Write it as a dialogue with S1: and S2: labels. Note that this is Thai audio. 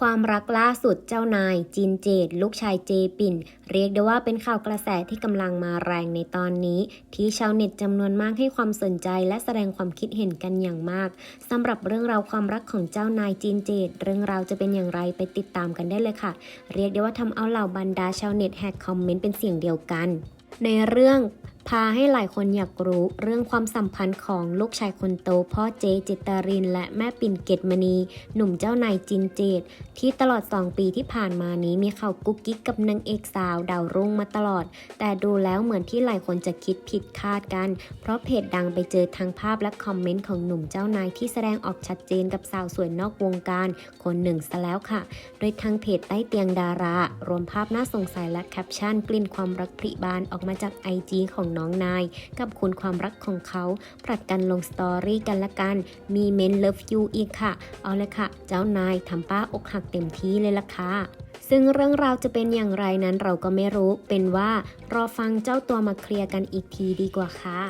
S1: ความรักล่าสุดเจ้านายจินเจดลูกชายเจปิ่น เรียกได้ว่าเป็นข่าวกระแสที่กำลังมาแรงในตอนนี้ ที่ชาวเน็ตจำนวนมากให้ความสนใจและแสดงความคิดเห็นกันอย่างมากสำหรับเรื่องราวความรักของเจ้านายจินเจดเรื่องราวจะเป็นอย่างไรไปติดตามกันได้เลยค่ะ เรียกได้ว่าทำเอาเหล่าบรรดาชาวเน็ตแฮกคอมเมนต์เป็นเสียงเดียวกัน ในเรื่อง พาให้หลายคนอยากรู้เรื่องความสัมพันธ์ของลูกชายคนโตพ่อเจจิตาริน และแม่ปิ่นเกตมณี หนุ่มเจ้านายจินเจต ที่ตลอด 2 ปีที่ผ่านมานี้มีข่าวกุ๊กกิ๊กกับนางเอกสาวดาวรุ่งมาตลอด แต่ดูแล้วเหมือนที่หลายคนจะคิดผิดคาดกัน เพราะเพจดังไปเจอทางภาพและคอมเมนต์ของหนุ่มเจ้านายที่แสดงออกชัดเจนกับสาวสวยนอกวงการคนหนึ่งซะแล้วค่ะ โดยทางเพจใต้เตียงดารารวมภาพน่าสงสัยและแคปชั่นกลิ่นความรักผลิบานออกมาจากไอจีของน้องนาย กับคุณความรักของเขาผลัดกันลงสตอรี่กันละกัน มีเมนเลิฟยูอีกค่ะ เอาเลยค่ะ เจ้านายทำป้าอกหักเต็มที่เลยละค่ะซึ่งเรื่องราวจะเป็นอย่างไรนั้นเราก็ไม่รู้ เป็นว่ารอฟังเจ้าตัวมาเคลียร์กันอีกทีดีกว่าค่ะ